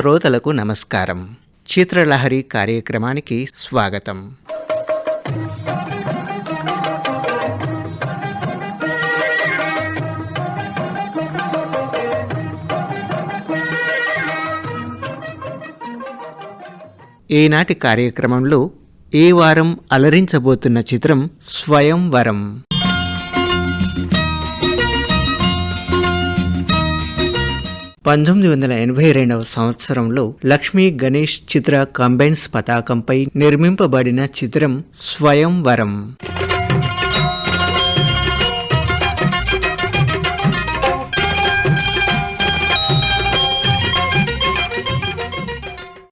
శ్రోతలకు నమస్కారం. చిత్రలహరి కార్యక్రమానికి స్వాగతం. ఈనాటి కార్యక్రమంలో ఈ వారం అలరించబోతున్న చిత్రం స్వయంవరం. పంతొమ్మిది వందల ఎనభై రెండవ సంవత్సరంలో లక్ష్మీ గణేష్ చిత్ర కంబైన్స్ పతాకంపై నిర్మింపబడిన చిత్రం స్వయంవరం.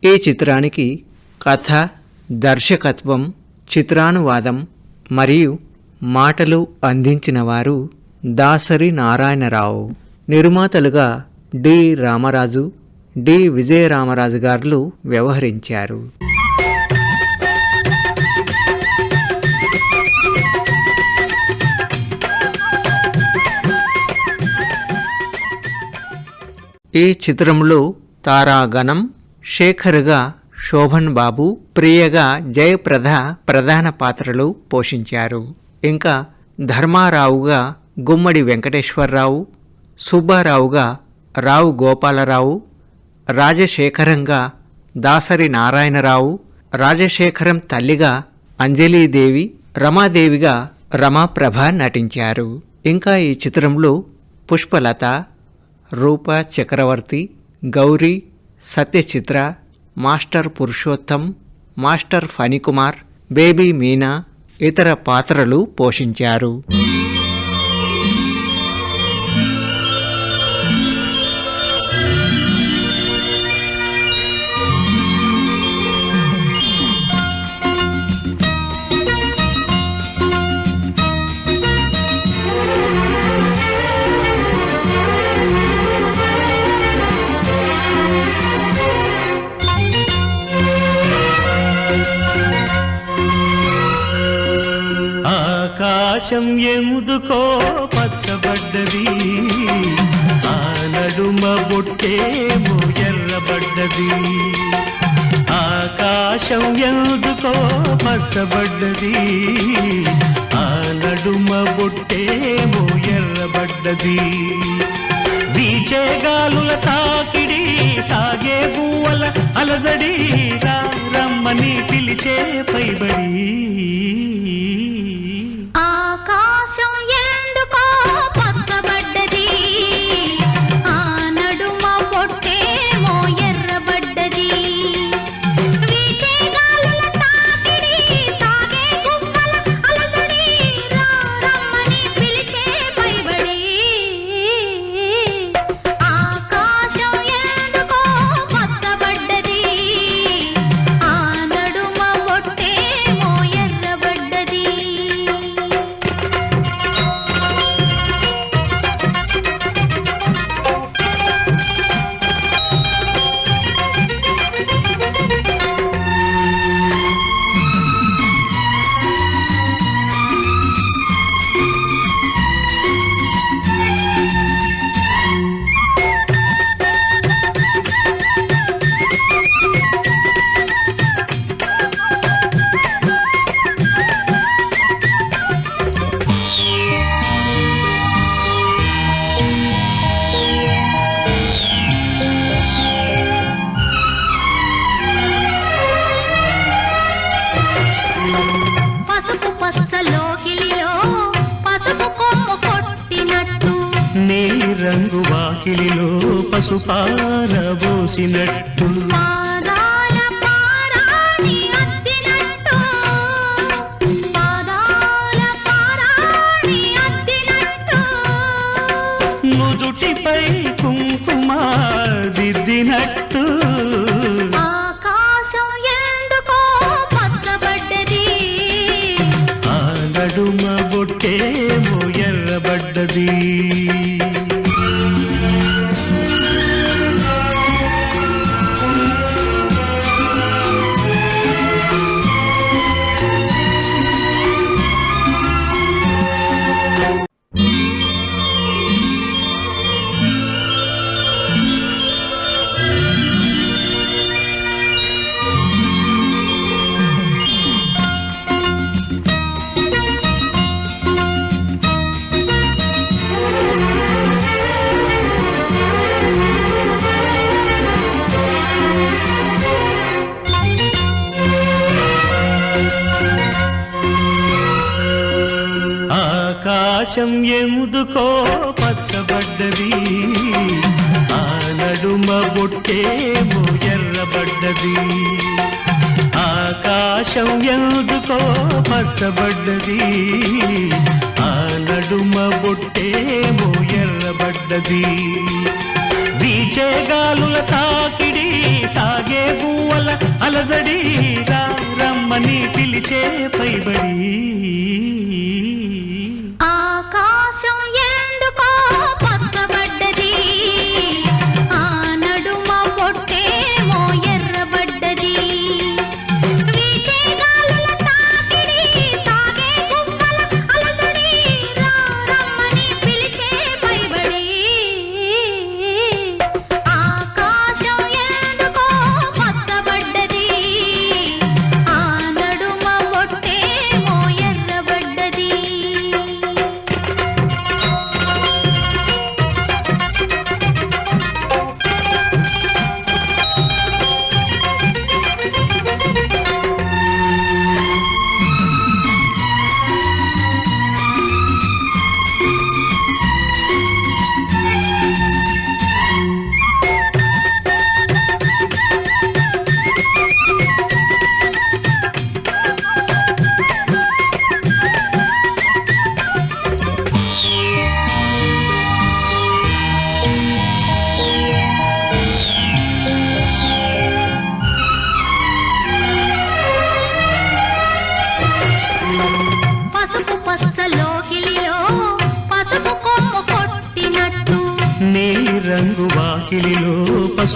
ఈ చిత్రానికి కథ దర్శకత్వం చిత్రానువాదం మరియు మాటలు అందించిన వారు దాసరి నారాయణరావు. నిర్మాతలుగా డి రామరాజు డి విజయరామరాజు గారు వ్యవహరించారు. ఈ చిత్రంలో తారాగణం శేఖర్గా శోభన్ బాబు ప్రియగా జయప్రద ప్రధాన పాత్రలు పోషించారు. ఇంకా ధర్మారావుగా గుమ్మడి వెంకటేశ్వరరావు సుబ్బారావుగా రావు గోపాలరావు రాజశేఖరంగా దాసరి నారాయణరావు రాజశేఖరం తల్లిగా అంజలీదేవి రమాదేవిగా రమాప్రభ నటించారు. ఇంకా ఈ చిత్రంలో Pushpalatha Rupa Chakravarthi Gowri Satyachitra master Purushottam master Phanikumar baby Meena ఇతర పాత్రలు పోషించారు. ఆకాశం ఎందుకో పచ్చబడ్డది. ఆ నడుమ బొట్టేమో ఎర్రబడ్డది ఆకాశం ఎందుకో పచ్చబడ్డది. ఆ నడుమ బొట్టేమో ఎర్రబడ్డది వీచే గాలుల తాకిడి సాగే గువ్వల అలజడి రమ్మని పిలిచే పైబడి. రంగు వాకిలిలో పసుపారబోసినట్టు నుదుటిపై కుంకుమ దిద్దినట్టు. ఆకాశం ఎందుకో పచ్చబడ్డది. ఆ నడుమ బొట్టేమో ఎర్రబడ్డది. ఆకాశం ఎందుకో పచ్చబడ్డది. ఆ నడుమ బొట్టేమో ఎర్రబడ్డది. వీచే గాలుల తాకిడి సాగే గువ్వల అలజడి. రమ్మని పిలిచే పైబడి.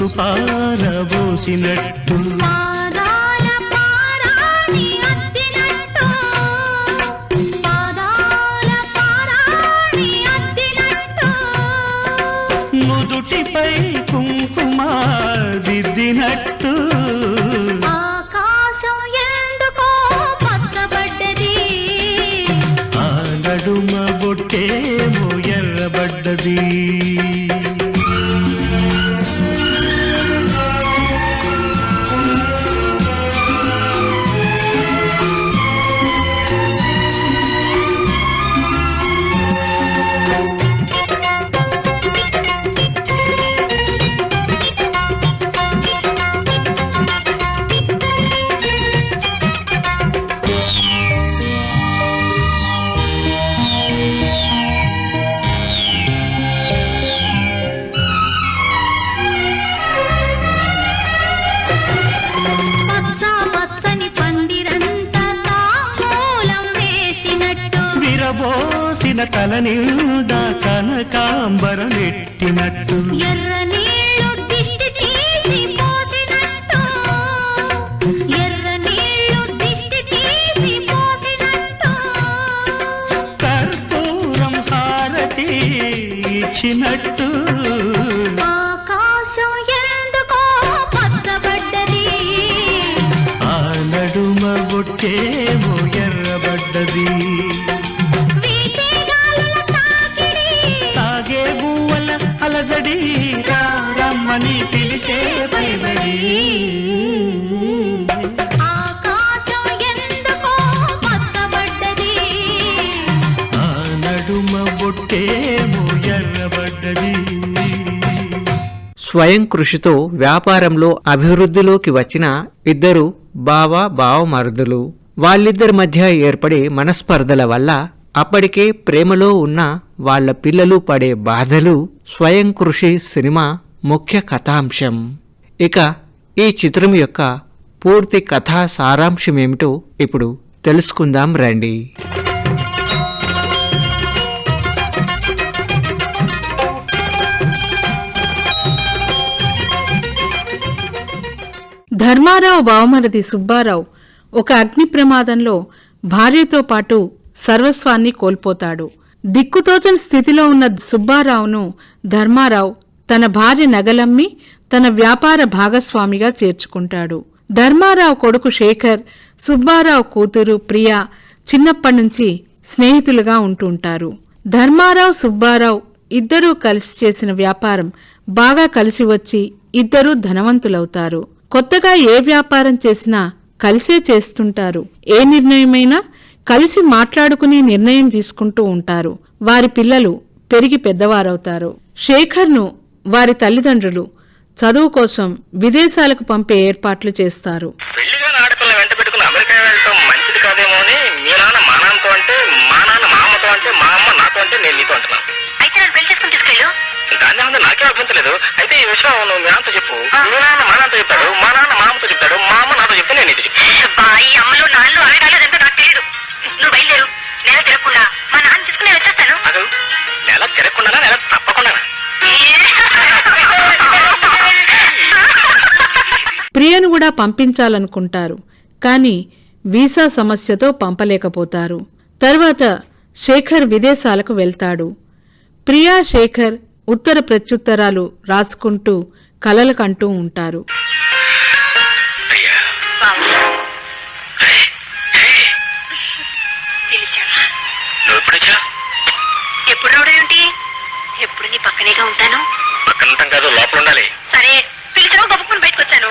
పసుపారబోసినట్టు బొట్టేమో ఎర్రబడ్డది. సాగే గువ్వల అలజడి రమ్మని పిలిచే పైబడి. స్వయం కృషితో వ్యాపారంలో అభివృద్ధిలోకి వచ్చిన ఇద్దరు బావ బావమరుదులు. వాళ్ళిద్దరి మధ్య ఏర్పడే మనస్పర్ధల వల్ల అప్పటికే ప్రేమలో ఉన్న వాళ్ళ పిల్లలు పడే బాధలు స్వయం కృషి సినిమా ముఖ్య కథాంశం. ఇక ఈ చిత్రం యొక్క పూర్తి కథా సారాంశమేమిటో ఇప్పుడు తెలుసుకుందాం రండి. ధర్మారావు బావమరది సుబ్బారావు ఒక అగ్ని ప్రమాదంలో భార్యతో పాటు సర్వస్వాన్ని కోల్పోతాడు. దిక్కుతోచని స్థితిలో ఉన్న సుబ్బారావును ధర్మారావు తన భార్య నగలమ్మి తన వ్యాపార భాగస్వామిగా చేర్చుకుంటాడు. ధర్మారావు కొడుకు శేఖర్ సుబ్బారావు కూతురు ప్రియ చిన్నప్పటినుంచి స్నేహితులుగా ఉంటుంటారు. ధర్మారావు సుబ్బారావు ఇద్దరూ కలిసి చేసిన వ్యాపారం బాగా కలిసి వచ్చి ఇద్దరూ ధనవంతులవుతారు. కొత్తగా ఏ వ్యాపారం చేసినా కలిసే చేస్తుంటారు. ఏ నిర్ణయమైనా కలిసి మాట్లాడుకుని నిర్ణయం తీసుకుంటూ ఉంటారు. వారి పిల్లలు పెరిగి పెద్దవారవుతారు. శేఖర్ను వారి తల్లిదండ్రులు చదువు కోసం విదేశాలకు పంపే ఏర్పాట్లు చేస్తారు. అంటే మా అమ్మ నాతో నేను నీతో అంటున్నాను. అయితే నన్ను పెళ్ళి చేసుకుని తీసుకెళ్ళు. దాని ముందు నాకే ఈ విషయం నువ్వు మీ నాన్నతో చెప్పు. మీ నాన్న మా నాన్నతో చెప్తాడు. మా నాన్న మా అమ్మతో చెప్తాడు. మా అమ్మ నాతో చెప్తే నేను చెప్తాను ఈ అమ్మలు నాన్నలు ఆడాలేదంటే నాకు తెలియదు నువ్వు బయలుదేరు. నేను తిరగకుండా మా నాన్న తీసుకుని వచ్చేస్తాను. అసలు నెల తిరగకుండా నెల తప్పకుండా ప్రియను కూడా పంపించాలనుకుంటారు కానీ వీసా సమస్యతో పంపలేకపోతారు. తర్వాత శేఖర్ విదేశాలకు వెళ్తాడు. ప్రియా శేఖర్ ఉత్తర ప్రత్యుత్తరాలు రాసుకుంటూ కలలు కంటూ ఉంటారు. ఎప్పుడు వచ్చా ఎప్పుడు నీ పక్కనేగా ఉంటాను? పక్కన ఉంటాం కాదు లోపల ఉండాలి. సరే పిలిచావు గబుక్కుని బయటకు వచ్చాను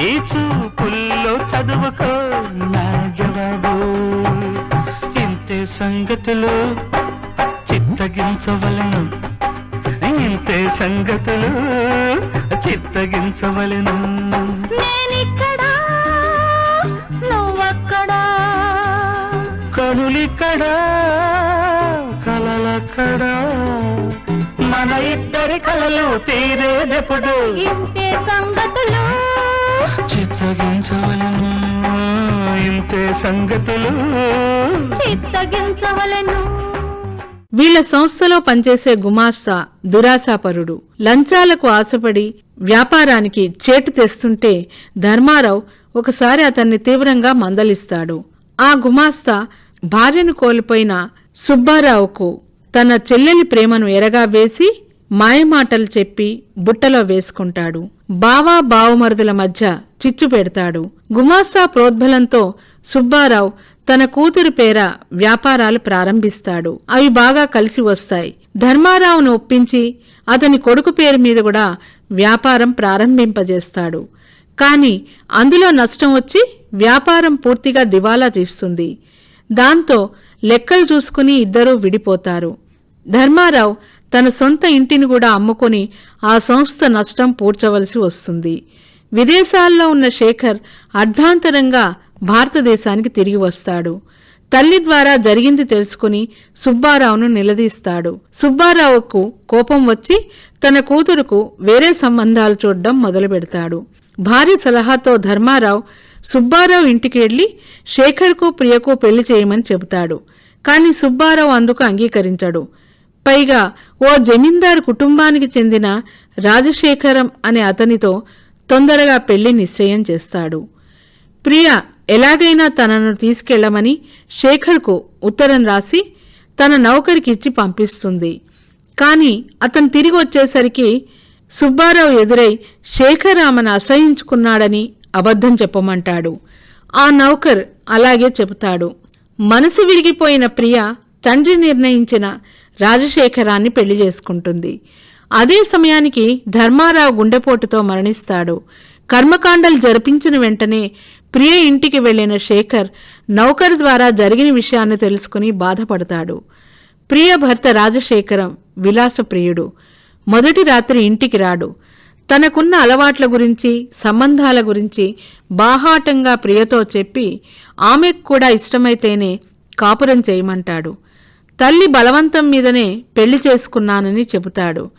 ఈ చూపుల్లో చదువుకో నా జవాబు. ఇంతే సంగతులు చిత్తగించవలను. ఇంతే సంగతులు చిత్తగించవలను. కనులిక్కడా? కలలక్కడా? మన ఇద్దరి కలలు తీరేదెప్పుడు ఇంతే సంగతులు చిత్తగించవలను ఇంతే సంగతులు. చిత్తగించవలెను. వీళ్ళ సంస్థలో పనిచేసే గుమాస్తా దురాశాపరుడు. లంచాలకు ఆశపడి వ్యాపారానికి చేటు తెస్తుంటే ధర్మారావు ఒకసారి అతన్ని తీవ్రంగా మందలిస్తాడు. ఆ గుమాస్తా భార్యను కోల్పోయిన సుబ్బారావుకు తన చెల్లెలి ప్రేమను ఎరగా వేసి మాయమాటలు చెప్పి బుట్టలో వేసుకుంటాడు. బావా బావమరుదుల మధ్య చిచ్చు పెడతాడు. గుమాస్తా ప్రోద్బలంతో సుబ్బారావు తన కూతురు పేర వ్యాపారాలు ప్రారంభిస్తాడు. అవి బాగా కలిసి వస్తాయి. ధర్మారావును ఒప్పించి అతని కొడుకు పేరు మీద కూడా వ్యాపారం ప్రారంభింపజేస్తాడు. కాని అందులో నష్టం వచ్చి వ్యాపారం పూర్తిగా దివాలా తీస్తుంది. దాంతో లెక్కలు చూసుకుని ఇద్దరూ విడిపోతారు. ధర్మారావు తన సొంత ఇంటిని కూడా అమ్ముకొని ఆ సంస్థ నష్టం పూడ్చవలసి వస్తుంది. విదేశాల్లో ఉన్న శేఖర్ అర్ధాంతరంగా భారతదేశానికి తిరిగి వస్తాడు. తల్లి ద్వారా జరిగింది తెలుసుకుని సుబ్బారావును నిలదీస్తాడు. సుబ్బారావుకు కోపం వచ్చి తన కూతురుకు వేరే సంబంధాలు చూడడం మొదలుపెడతాడు భార్య సలహాతో ధర్మారావు సుబ్బారావు ఇంటికి వెళ్ళి శేఖర్కు ప్రియకు పెళ్ళి చేయమని చెబుతాడు. కాని సుబ్బారావు అందుకు అంగీకరించడు. పైగా ఓ జమీందారు కుటుంబానికి చెందిన రాజశేఖరం అనే అతనితో తొందరగా పెళ్ళి నిశ్చయం చేస్తాడు. ప్రియ ఎలాగైనా తనను తీసుకెళ్ళమని శేఖర్కు ఉత్తరం రాసి తన నౌకరికిచ్చి పంపిస్తుంది. కాని అతను తిరిగి వచ్చేసరికి సుబ్బారావు ఎదురై శేఖర్ ఆమెను అసహించుకున్నాడని అబద్ధం చెప్పమంటాడు. ఆ నౌకర్ అలాగే చెబుతాడు. మనసు విరిగిపోయిన ప్రియ తండ్రి నిర్ణయించిన రాజశేఖరాన్ని పెళ్ళి చేసుకుంటుంది. అదే సమయానికి ధర్మారావు గుండెపోటుతో మరణిస్తాడు. కర్మకాండలు జరిపించిన వెంటనే ప్రియ ఇంటికి వెళ్ళిన శేఖర్ నౌకర్ ద్వారా జరిగిన విషయాన్ని తెలుసుకుని బాధపడతాడు. ప్రియ భర్త రాజశేఖరం విలాసప్రియుడు మొదటి రాత్రి ఇంటికి రాడు. తనకున్న అలవాట్ల గురించి సంబంధాల గురించి బాహాటంగా ప్రియతో చెప్పి ఆమెకు కూడా ఇష్టమైతేనే కాపురం చేయమంటాడు. తల్లి బలవంతం మీదనే పెళ్ళి చేసుకున్నానని చెబుతాడు.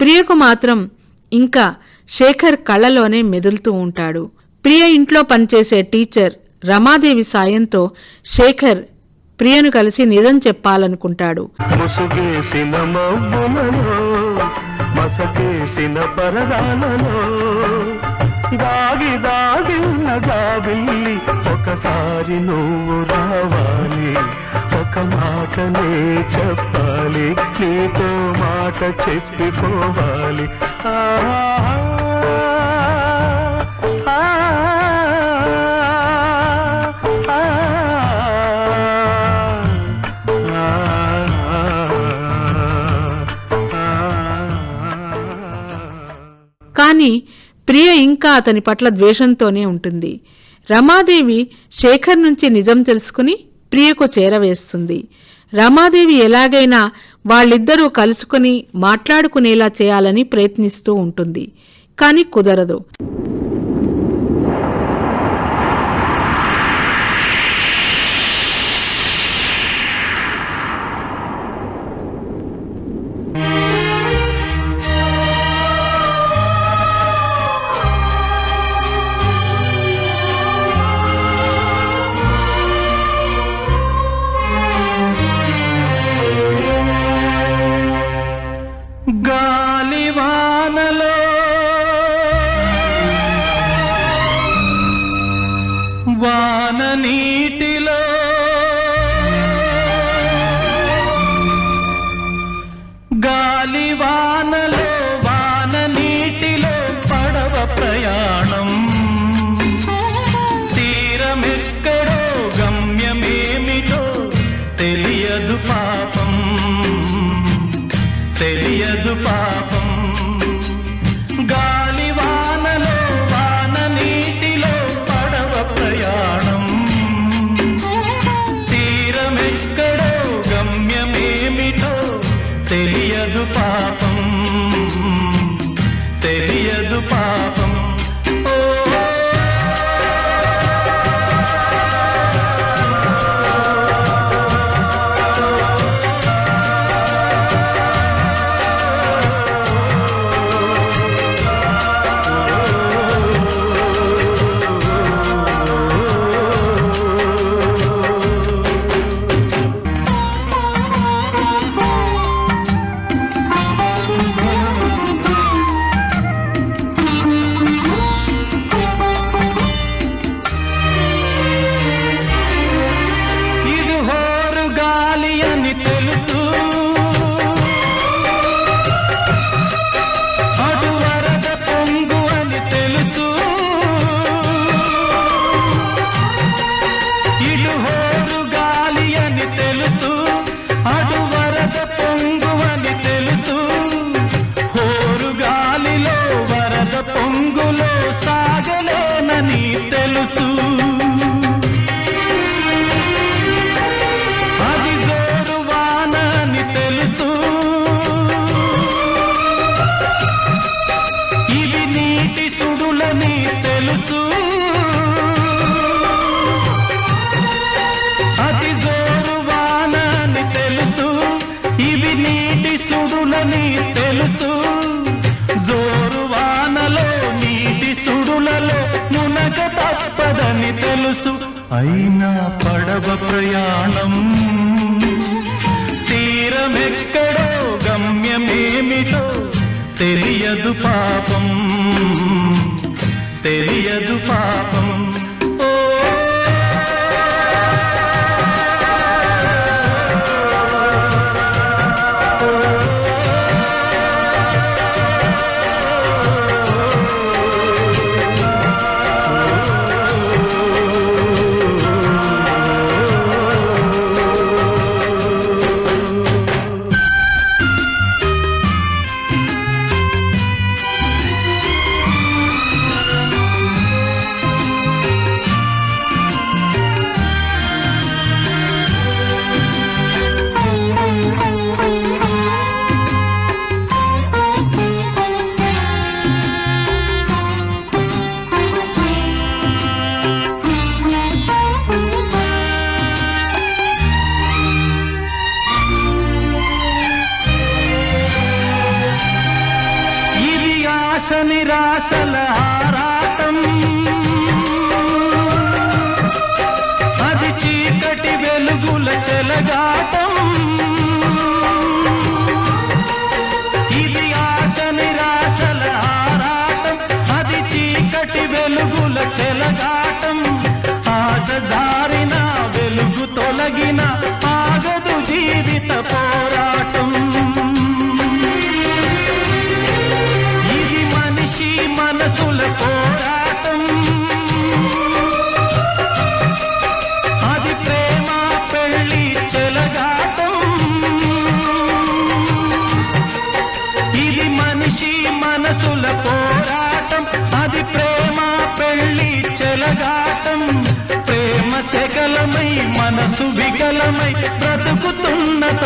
ప్రియకు మాత్రం ఇంకా శేఖర్ కళ్ళలోనే మెదులుతూ ఉంటాడు. ప్రియ ఇంట్లో పనిచేసే టీచర్ రమాదేవి సాయంతో శేఖర్ ప్రియను కలిసి నిజం చెప్పాలనుకుంటాడు. దాగి దాగి ఒకసారి నువ్వు రావాలి ఒక మాటనే చెప్పాలి. నీతో మాట చెప్పిపోవాలి. ఆ ప్రియ ఇంకా అతని పట్ల ద్వేషంతోనే ఉంటుంది. రమాదేవి శేఖర్ నుంచి నిజం తెలుసుకుని ప్రియకు చేరవేస్తుంది. రమాదేవి ఎలాగైనా వాళ్ళిద్దరూ కలుసుకుని మాట్లాడుకునేలా చేయాలని ప్రయత్నిస్తూ ఉంటుంది. కానీ కుదరదు. அலிவானல సుడులని జోరు వానలో నీటి సుడులలో మునగ తప్పదని తెలుసు. అయినా పడవ ప్రయాణం తీరమెక్కడో గమ్యమేమిటో తెలియదు పాపం తెలియదు పాపం.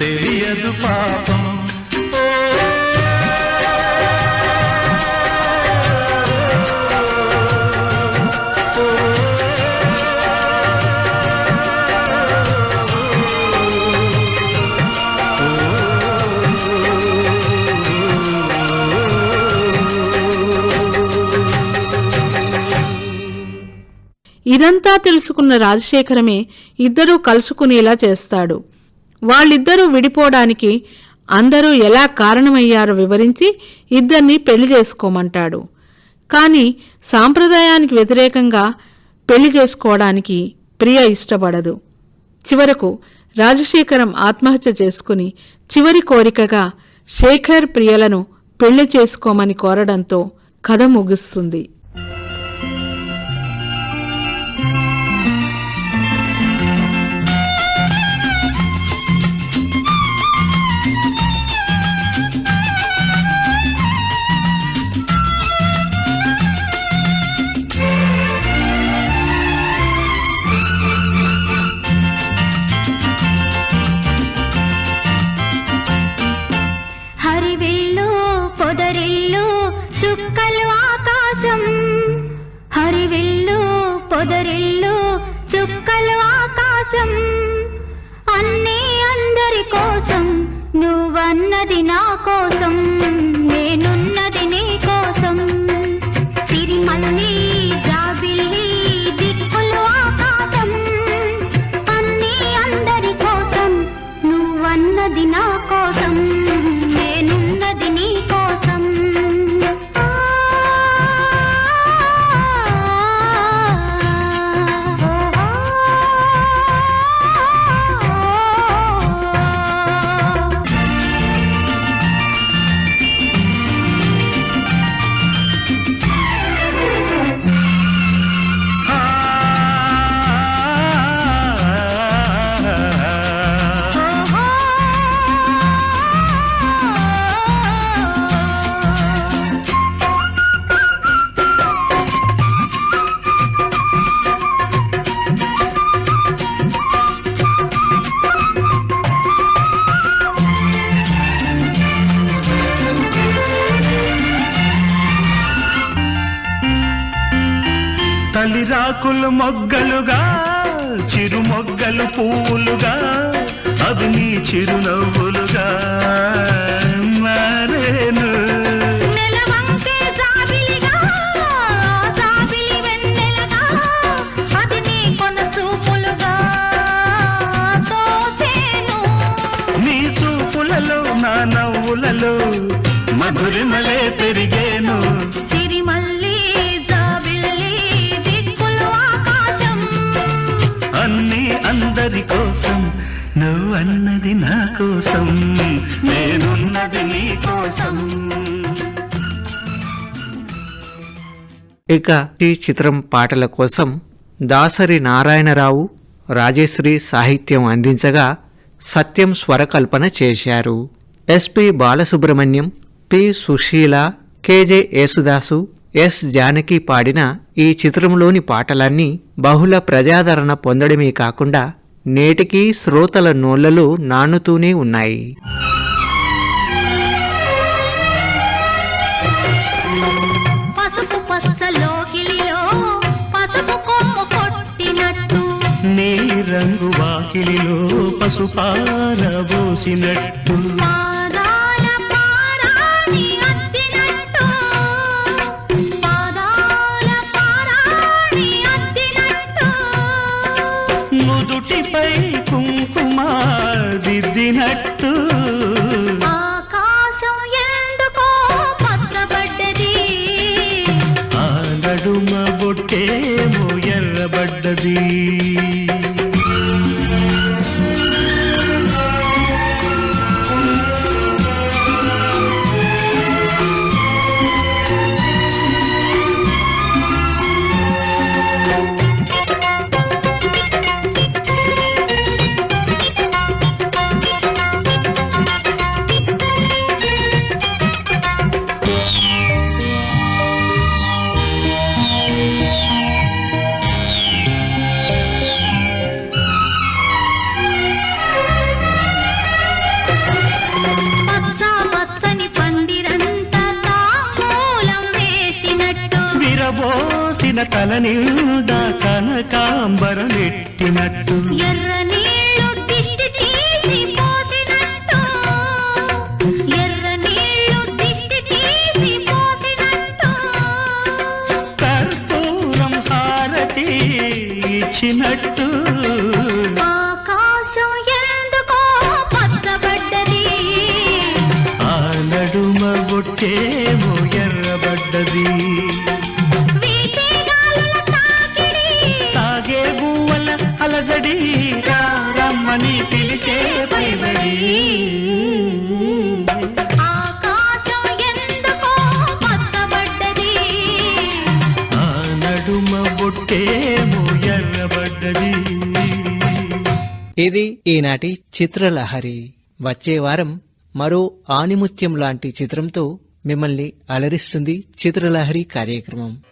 తెలియదు పాపం. ఇదంతా తెలుసుకున్న రాజశేఖరమే ఇద్దరూ కలుసుకునేలా చేస్తాడు. వాళ్ళిద్దరూ విడిపోవడానికి అందరూ ఎలా కారణమయ్యారో వివరించి ఇద్దరిని పెళ్ళి చేసుకోమంటాడు. కానీ సాంప్రదాయానికి వ్యతిరేకంగా పెళ్ళి చేసుకోవడానికి ప్రియ ఇష్టపడదు. చివరకు రాజశేఖరం ఆత్మహత్య చేసుకుని చివరి కోరికగా శేఖర్ ప్రియలను పెళ్ళి చేసుకోమని కోరడంతో కథ ముగుస్తుంది. కోసం అన్నీ అందరి కోసం నువ్వన్నది నా కోసం నేను చిరునవ్వు ఉన్నది నా కోసం నేనున్నది నీ కోసం. ఇక ఈ చిత్రం పాటల కోసం దాసరి నారాయణరావు రాజశ్రీ సాహిత్యం అందించగా సత్యం స్వరకల్పన చేశారు. SP Balasubrahmanyam P Susheela KJ Yesudas S Janaki పాడిన ఈ చిత్రంలోని పాటలన్నీ బహుళ ప్రజాదరణ పొందడమే కాకుండా నేటికీ శ్రోతల నోళ్ళలో నానుతూనే ఉన్నాయి. నీ రంగు వాకిలిలో పసుపారబోసినట్టు కుంకుమ దిద్దినట్టు ఆకాశం బొట్టేమో ఎర్రబడ్డది. వీచే గాలుల తాకిడి సాగే బువ్వల అలజడి రమ్మని పిలిచే పైబడి. ఆకాశం ఎందుకో పచ్చబడ్డది. ఆ నడుమ బొట్టేమో ఎర్రబడ్డది. ఇది ఈనాటి చిత్రలహరి. వచ్చే వారం మరో ఆణిముత్యం లాంటి చిత్రంతో మిమ్మల్ని అలరిస్తుంది చిత్రలహరి కార్యక్రమం.